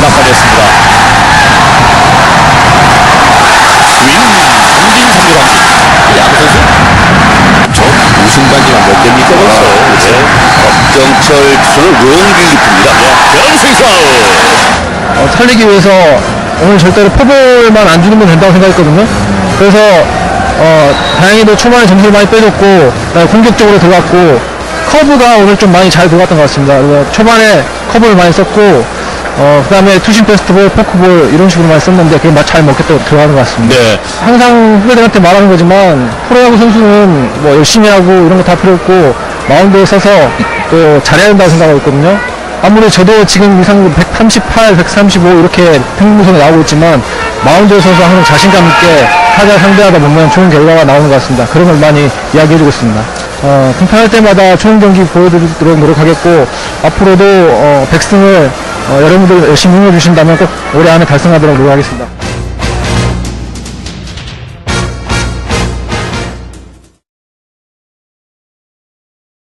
막아냈습니다. 스윙, 삼진, 삼진. 야구 선수? 저 우승 반지가 몇 개입니까 벌써? 네. 박정철 투수는 롱릴리프입니다. 변승수 아웃. 어, 살리기 위해서 오늘 절대로 포볼만 안 주는 건 된다고 생각했거든요. 그래서 어, 다행히도 초반에 점수를 많이 빼줬고 공격적으로 들어갔고 커브가 오늘 좀 많이 잘 들어갔던 것 같습니다. 그래서 초반에 커브를 많이 썼고 어, 그 다음에 투심 페스트볼, 포크볼 이런 식으로 많이 썼는데 그게 잘 먹겠다고 들어가는 것 같습니다. 네. 항상 후배들한테 말하는 거지만 프로야구 선수는 뭐 열심히 하고 이런 거 다 필요 없고 마운드에 서서 또 잘해야 된다고 생각하고 있거든요. 아무리 저도 지금 이상 138, 135 이렇게 평균선에 나오고 있지만 마운드에 서서 항상 자신감 있게 타자 상대하다 보면 좋은 결과가 나오는 것 같습니다. 그런 걸 많이 이야기해주고 있습니다. 어, 등판할 때마다 좋은 경기 보여드리도록 노력하겠고 앞으로도 어, 백승을 어, 여러분들 열심히 응원해 주신다면 꼭 올해 안에 달성하도록 노력하겠습니다.